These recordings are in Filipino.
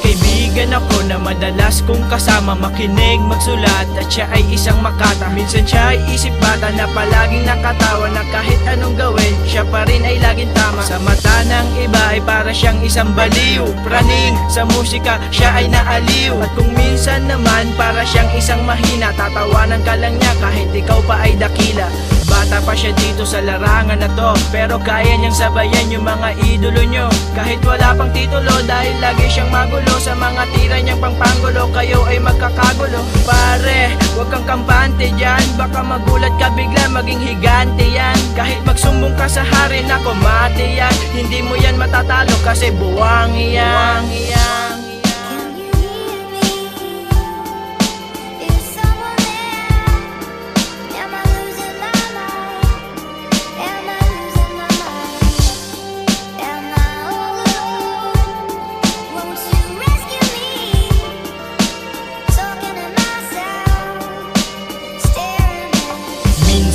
kaibigan ako na madalas kong kasama. Makinig, magsulat at siya ay isang makata. Minsan siya ay isip bata na palaging nakatawa Na kahit anong gawin, siya pa rin ay laging tama Sa mata ng iba ay para siyang isang baliw. Praning, sa musika siya ay naaliw. At kung minsan naman para siyang isang mahina Tatawanan ka lang niya kahit ikaw pa ay dakila. Bata pa siya dito sa larangan na to Pero kaya niyang sabayan yung mga idolo nyo Kahit wala pang titulo dahil lagi siyang magulo Sa mga tira niyang pangpanggulo Kayo ay magkakagulo. Pare, huwag kang kampante dyan Baka magulat ka bigla maging higante yan. Kahit magsumbong ka sa hari na kumate yan. Hindi mo yan matatalo kasi buwang yan. yan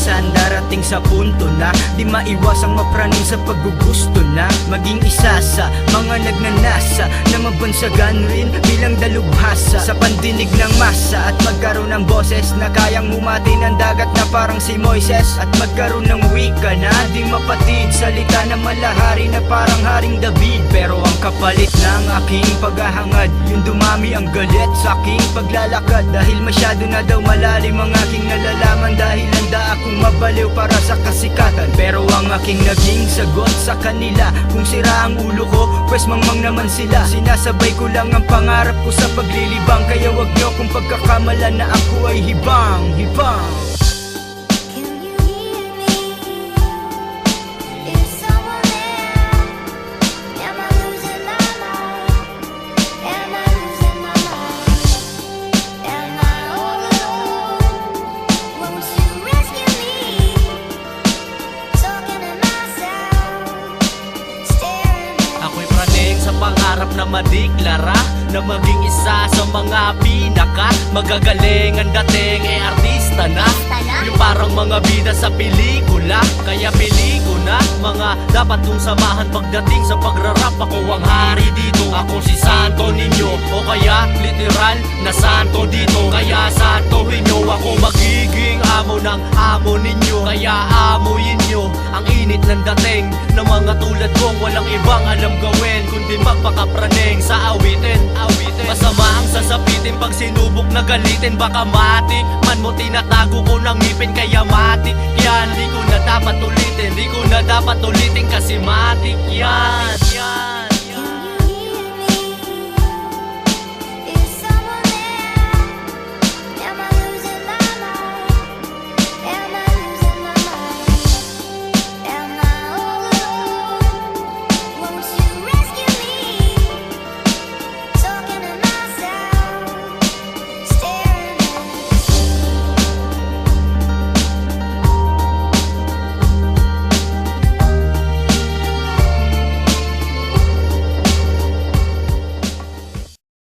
Minsan darating sa punto na Di maiwasang mapraning sa paggugusto na. Maging isa sa mga nagnanasa Na mabansagan rin bilang dalubhasa. Sa pandinig ng masa At magkaroon ng boses na kayang humati ng dagat na parang si Moises. At magkaroon ng wika na di mapatid Salita na malahari na parang haring ang kapalit ng aking paghahangad. Yung dumami ang galit sa aking paglalakad. Dahil masyado na daw malalim ang aking nalalaman. Dahil handa akong mabaliw para sa kasikatan. Pero ang aking naging sagot sa kanila Kung sira ang ulo ko, pwes mangmang naman sila. Sinasabay ko lang ang pangarap ko sa paglilibang. Kaya wag nyo kung pagkakamalan na ako ay hibang, hibang pangarap na madiklara Na maging isa sa mga pinaka Magagaling ang dating eh artista na. Yung parang mga bida sa pelikula Kaya pili ko na. Mga dapat kong samahan pagdating sa pagrarap. Ako ang hari dito Ako si Santo ninyo O kaya literal na santo dito Kaya santohin nyo Ako magiging amo ng amo ninyo Kaya amuyin nyo Ang init ng dating Ng mga tulad kong walang ibang alam gawin Kundi magpakapraning sa awitin. Awitin Masama ang sasapitin pag sinubok na galitin Baka mati Man mo tinatago ko ng ngipin kaya matik yan. Di ko na dapat ulitin Di ko na dapat ulitin kasi matik yan Yan